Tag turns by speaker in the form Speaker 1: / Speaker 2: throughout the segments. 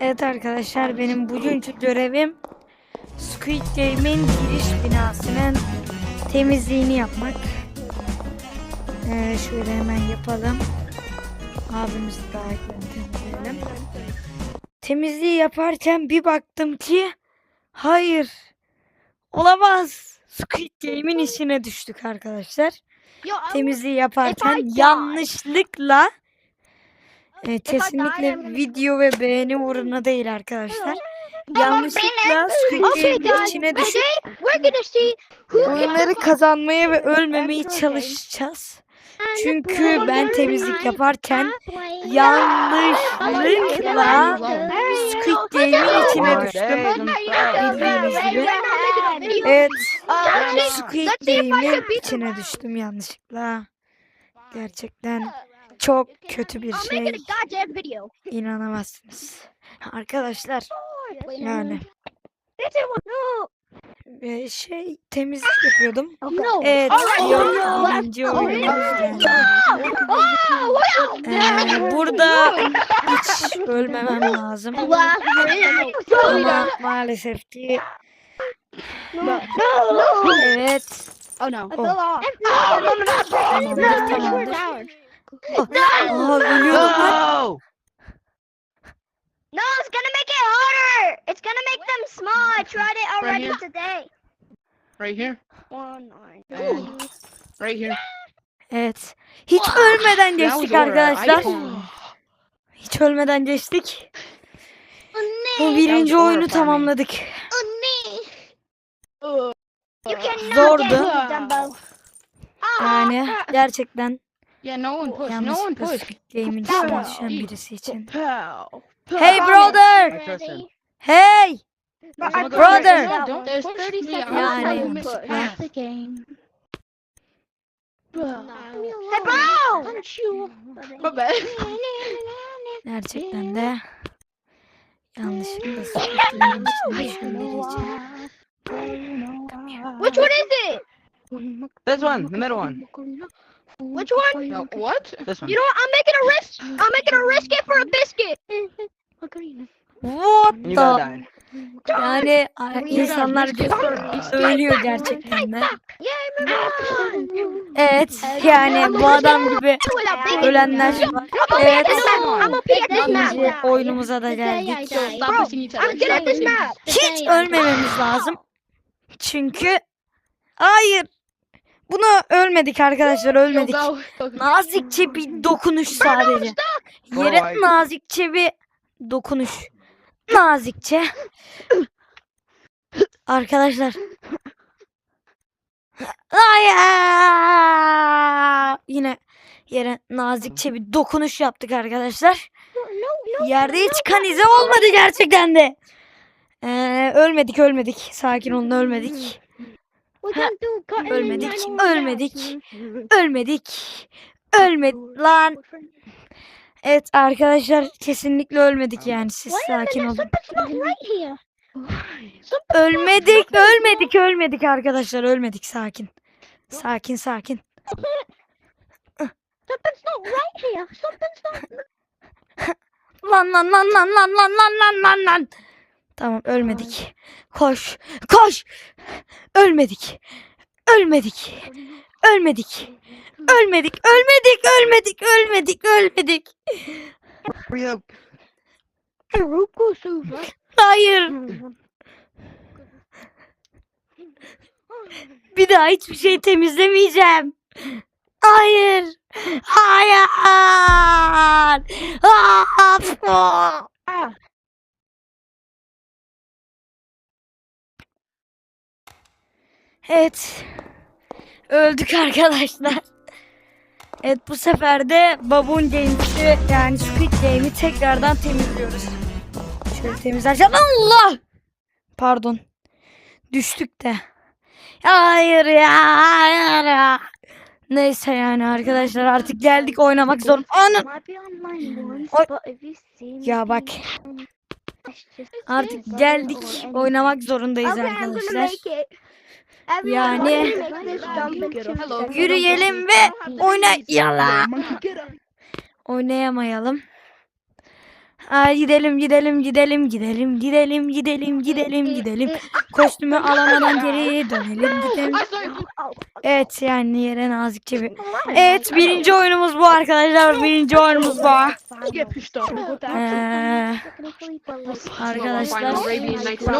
Speaker 1: Evet arkadaşlar benim bugünkü görevim Squid Game'in giriş binasının temizliğini yapmak. Ee, şöyle hemen yapalım. Abimiz daha temizleyelim. Temizliği yaparken bir baktım ki hayır olamaz. Squid Game'in işine düştük arkadaşlar. Temizliği yaparken yanlışlıkla e, kesinlikle video ve beğeni uğruna değil arkadaşlar. Yanlışlıkla
Speaker 2: guys,
Speaker 1: içine düşüp oyunları kazanmaya ve ölmemeye çalışacağız. Çünkü ben temizlik yaparken yanlışlıkla Squid Game'in içine düştüm. Bildiğiniz gibi. Evet, Squid Game'in içine düştüm yanlışlıkla. Gerçekten çok kötü bir şey. İnanamazsınız. Arkadaşlar yani e, şey temizlik yapıyordum. Evet. Burada hiç ölmemem lazım. Ama maalesef ki Evet.
Speaker 3: Oh no.
Speaker 2: Oh.
Speaker 1: Tamamdır. Aa, ölüyordum lan.
Speaker 3: No!
Speaker 2: No, it's gonna make it harder. It's gonna make them small. I tried it already
Speaker 3: here.
Speaker 2: today.
Speaker 3: Right here.
Speaker 2: One nine.
Speaker 3: Right here.
Speaker 1: Evet. Hiç ölmeden geçtik arkadaşlar.
Speaker 3: I-
Speaker 1: Hiç ölmeden geçtik. Bu
Speaker 2: Anne.
Speaker 1: birinci oyunu tamamladık.
Speaker 2: Anne.
Speaker 3: Ugh.
Speaker 2: You cannot
Speaker 1: Zordu.
Speaker 2: get me, Dumbo.
Speaker 1: Yani gerçekten
Speaker 3: Yeah, no one push, no one
Speaker 1: Yalnız
Speaker 3: bu
Speaker 1: push. game'in Pow, çalışan pow. birisi için.
Speaker 3: Pow. pow.
Speaker 1: Hey brother! Hey!
Speaker 3: Bro-
Speaker 2: I-
Speaker 1: Brother!
Speaker 3: No, don't
Speaker 4: There's
Speaker 3: push
Speaker 4: 30
Speaker 3: me.
Speaker 4: seconds
Speaker 3: I
Speaker 1: left.
Speaker 3: will
Speaker 1: miss
Speaker 3: Push.
Speaker 4: the game. Bro.
Speaker 2: Hey bro!
Speaker 4: Punch you.
Speaker 3: My bad.
Speaker 1: Gerçekten de yanlışlıkla sıkıntı
Speaker 2: Which one is it?
Speaker 3: This one, the middle one.
Speaker 2: Which one?
Speaker 3: No, what? This one.
Speaker 2: You know what? I'm making a risk. I'm making a risk it for a biscuit.
Speaker 1: What the? Yani a- insanlar ölüyor gerçekten de.
Speaker 2: On.
Speaker 1: Evet yani bu adam gibi ölenler var. Evet. Oyunumuza da geldik. Hiç ölmememiz lazım. Çünkü hayır. Bunu ölmedik arkadaşlar ölmedik. Nazikçe bir dokunuş sadece. Yere nazikçe bir dokunuş. Nazikçe. Arkadaşlar. Hayır. Yine yere nazikçe bir dokunuş yaptık arkadaşlar. Yerde hiç kan izi olmadı gerçekten de. Ee, ölmedik ölmedik. Sakin olun ölmedik. Ölmedik, ölmedik, ölmedik, ölmedik lan. Evet arkadaşlar kesinlikle ölmedik yani siz sakin olun. Ölmedik, ölmedik, ölmedik arkadaşlar ölmedik sakin. Sakin sakin.
Speaker 2: Something's not right here. Something's not.
Speaker 1: Lan lan lan lan lan lan lan lan lan lan. Tamam ölmedik. Koş, koş. Ölmedik. Ölmedik. Ölmedik. Ölmedik, ölmedik, ölmedik, ölmedik, ölmedik.
Speaker 3: Up.
Speaker 1: Hayır. Bir daha hiçbir şey temizlemeyeceğim. Hayır. Hayır. Ah! Evet. Öldük arkadaşlar. Evet bu sefer de Baboon Games'i yani Squid Game'i tekrardan temizliyoruz. Şöyle temizlerken Allah! Pardon. Düştük de. Hayır ya, hayır ya. Neyse yani arkadaşlar artık geldik oynamak zor. Oy. Ya bak Artık geldik oynamak zorundayız arkadaşlar. Yani yürüyelim ve oynayalım. Oynayamayalım. Ay gidelim gidelim gidelim gidelim gidelim gidelim gidelim gidelim. Kostümü alamadan geri dönelim gidelim. Evet yani yere nazikçe bir. Evet birinci oyunumuz bu arkadaşlar. Birinci oyunumuz bu. Ee, arkadaşlar.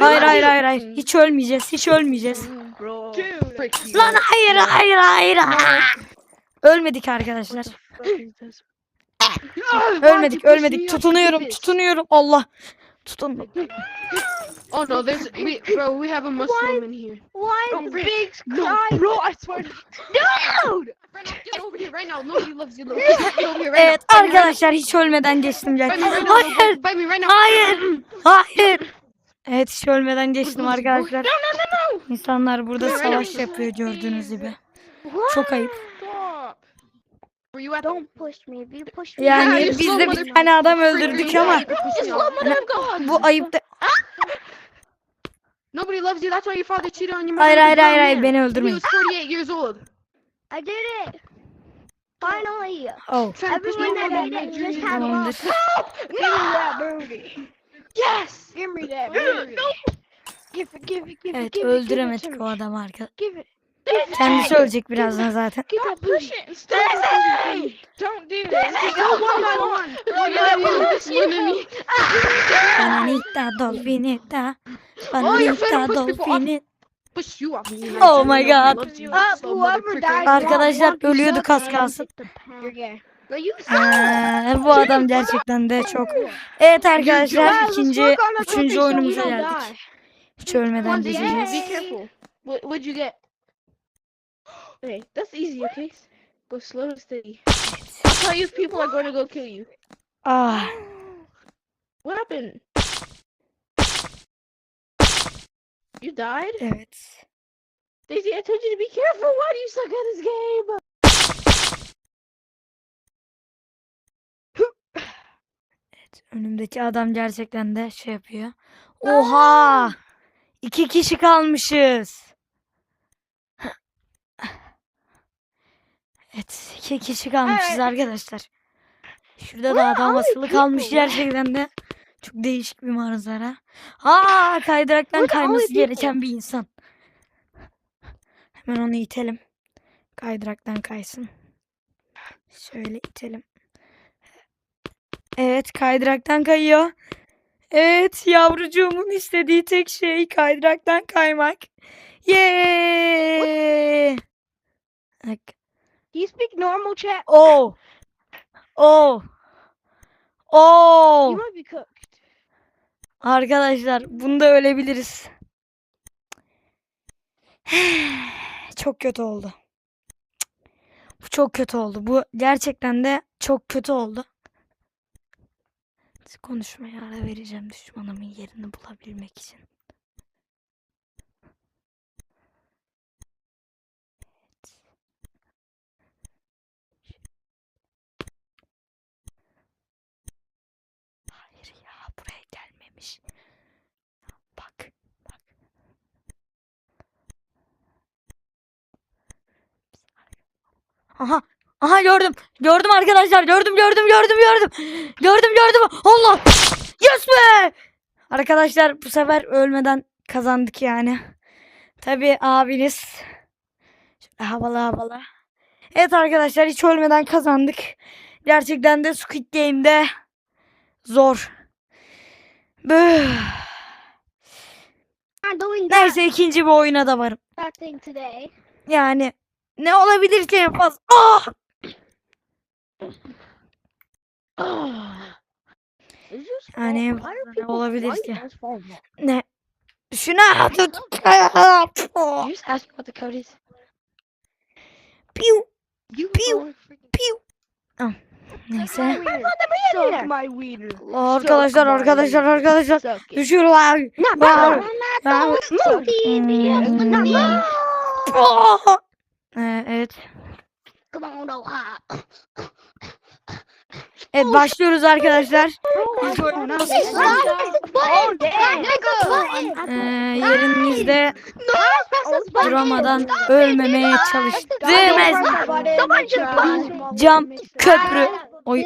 Speaker 1: Hayır hayır hayır hayır. Hiç ölmeyeceğiz. Hiç ölmeyeceğiz. Lan hayır hayır hayır. hayır. Ölmedik arkadaşlar. Ölmedik ölmedik. Tutunuyorum tutunuyorum. Allah. Tutun.
Speaker 3: Oh no, there's we, bro. We have a Muslim in here.
Speaker 2: Why is big
Speaker 3: No, bro, I swear. Brennan, get over here right now. Nobody loves you. Look. Get over here right
Speaker 1: Evet
Speaker 3: now.
Speaker 1: Arkadaşlar hiç ölmeden geçtim
Speaker 3: now.
Speaker 1: Hayır.
Speaker 3: Bite me right now.
Speaker 1: Hayır. Hayır. Evet hiç ölmeden geçtim arkadaşlar.
Speaker 3: No, no, no, no.
Speaker 1: İnsanlar burada savaş yapıyor gördüğünüz gibi. Çok ayıp.
Speaker 3: Were you at the
Speaker 2: Don't push me. If you push me,
Speaker 1: Yani
Speaker 3: you
Speaker 1: biz de bir tane adam öldürdük ama bu ayıp da...
Speaker 3: Nobody loves you. That's why your father cheated on your mother.
Speaker 1: Hayır hayır hayır hayır beni
Speaker 3: When he
Speaker 1: öldürmeyin.
Speaker 3: was 48 years old.
Speaker 2: I did it. Finally.
Speaker 1: Oh
Speaker 2: Everyone that it
Speaker 3: dreams.
Speaker 2: just had
Speaker 1: tamamdır.
Speaker 2: Give me that booty.
Speaker 3: Yes.
Speaker 2: Give me that
Speaker 3: No.
Speaker 2: booty. Give it, give it, give it,
Speaker 1: Evet
Speaker 2: give it, give it
Speaker 1: öldüremedik o adamı arkadaşlar. Kendisi ölecek birazdan zaten.
Speaker 3: Stop pushing. Stop pushing.
Speaker 1: Bananita dolfinita. Bananita dolfinita. Oh my god. Arkadaşlar ölüyorduk az kalsın.
Speaker 2: Aa,
Speaker 1: ee, bu adam gerçekten de çok. Evet arkadaşlar ikinci, üçüncü oyunumuza geldik. Hiç ölmeden diyeceğiz.
Speaker 3: What you get? Hey, that's easy, okay? Go slow and steady. I'll tell you people are going to go kill you.
Speaker 1: Ah,
Speaker 3: What happened? You died?
Speaker 1: evet.
Speaker 3: Daisy, I told you to be careful. Why do you suck at this game?
Speaker 1: Önümdeki adam gerçekten de şey yapıyor. Oha! İki kişi kalmışız. Evet, iki kişi kalmışız
Speaker 2: Evet.
Speaker 1: arkadaşlar. Şurada da adam
Speaker 2: are
Speaker 1: asılı kalmış gerçekten de. Çok değişik bir manzara. Aa, kaydıraktan kayması gereken bir insan. Hemen onu itelim. Kaydıraktan kaysın. Şöyle itelim. Evet kaydıraktan kayıyor. Evet yavrucuğumun istediği tek şey kaydıraktan kaymak. Yeee. Bak.
Speaker 2: Do you speak normal chat?
Speaker 1: Oh. Oh. Oh.
Speaker 2: You might be cooked.
Speaker 1: Arkadaşlar bunda ölebiliriz. Çok kötü oldu. Bu çok kötü oldu. Bu gerçekten de çok kötü oldu. Konuşmaya ara vereceğim düşmanımın yerini bulabilmek için. Gelmemiş. Bak bak. Aha aha gördüm. Gördüm arkadaşlar. Gördüm gördüm gördüm gördüm. Gördüm gördüm. Allah. Yes be. Arkadaşlar bu sefer ölmeden kazandık yani. Tabii abiniz. Şöyle havalı havalı. Evet arkadaşlar hiç ölmeden kazandık. Gerçekten de Squid Game'de zor. Neyse ikinci bir oyuna da varım. Yani ne ah! olabilir ki en fazla? Ah! Yani ne olabilir ki? Ne? Şuna tut.
Speaker 3: Use ask what the
Speaker 1: Neyse.
Speaker 2: sei, my wiener.
Speaker 1: Allah arkadaşlar
Speaker 2: Sok
Speaker 1: arkadaşlar arkadaşlar.
Speaker 2: Düşür
Speaker 1: lan.
Speaker 2: Ne
Speaker 1: bağır. Ne Evet.
Speaker 2: Come on,
Speaker 1: Evet başlıyoruz arkadaşlar. İlk duramadan ölmemeye çalıştığımız cam köprü. Oy.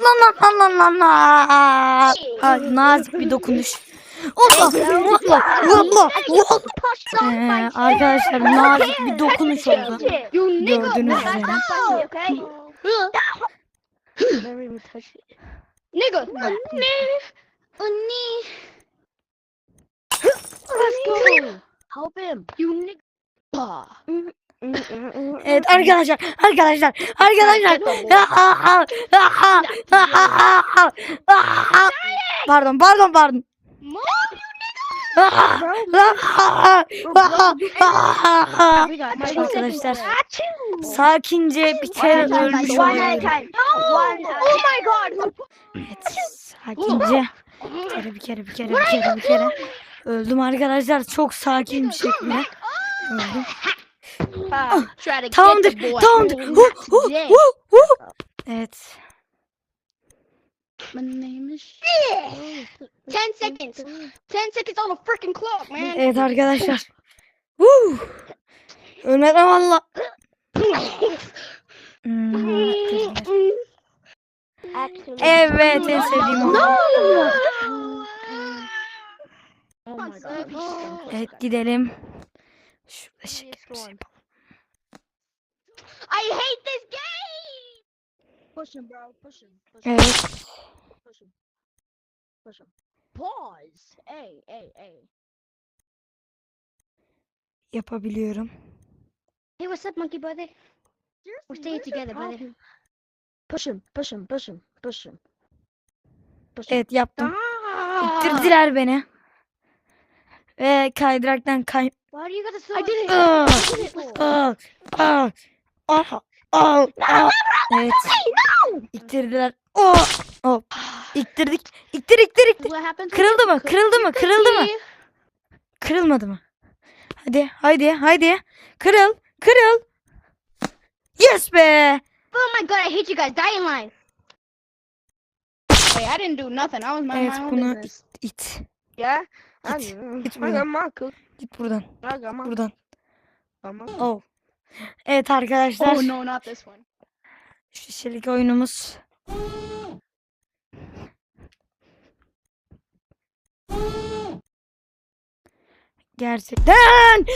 Speaker 1: Lan lan lan lan lan. Nazik bir dokunuş. Allah Allah Allah Allah. Ee, arkadaşlar nazik bir dokunuş oldu. Gördüğünüz üzere.
Speaker 2: Unni.
Speaker 3: Let's go.
Speaker 2: Help him.
Speaker 3: You nigga.
Speaker 1: Evet arkadaşlar arkadaşlar arkadaşlar. Pardon pardon pardon.
Speaker 3: My
Speaker 1: Arkadaşlar sakince bir kere ölmüş
Speaker 2: a
Speaker 3: Oh my god.
Speaker 1: Evet sakince. Bir kere bir kere bir kere bir kere bir kere. Öldüm arkadaşlar çok sakin bir şekilde. Öldüm.
Speaker 3: Get
Speaker 1: Tamamdır tamamdır.
Speaker 3: Oh.
Speaker 1: Evet
Speaker 3: My name is.
Speaker 2: Ten seconds. Ten seconds on the freaking clock, man.
Speaker 1: evet arkadaşlar. Woo. Ölmeden valla. Evet en sevdiğim.
Speaker 3: Oh god.
Speaker 1: Evet gidelim. Şurada şekerimizi yapalım.
Speaker 2: I hate this game.
Speaker 3: Push him, bro. Push him. Push
Speaker 1: Evet.
Speaker 3: Push him. Push him. Pause. Hey, hey, hey.
Speaker 1: Yapabiliyorum.
Speaker 2: Hey, what's up, monkey brother? We're staying together, brother.
Speaker 3: Push him, push him, push him, push him. Push him.
Speaker 1: Evet yaptım.
Speaker 3: Ah!
Speaker 1: İttirdiler beni. Ve kaydıraktan kay...
Speaker 2: Why do you got to
Speaker 3: I did it. Did it.
Speaker 1: aa, aa, aa, aa, aa. Evet. İttirdiler. Oh, oh. İttir, ittir.
Speaker 3: What happens?
Speaker 1: Kırıldı mı? Kırıldı mı? Kırıldı mı? Kırılmadı mı? Hadi, haydi, haydi. Kırıl, kırıl. Yes be.
Speaker 2: Oh my god, I hate you guys. Die in line.
Speaker 3: Hey, I didn't do nothing. I was minding
Speaker 1: Evet,
Speaker 3: my own
Speaker 1: bunu
Speaker 3: business.
Speaker 1: it.
Speaker 3: Yeah. I,
Speaker 1: Git, git buradan.
Speaker 3: my.
Speaker 1: Git buradan.
Speaker 3: My.
Speaker 1: Buradan.
Speaker 3: my-
Speaker 1: Oh. Evet arkadaşlar.
Speaker 3: Oh no, not this one.
Speaker 1: Şu kişilik oyunumuz. Gerçekten.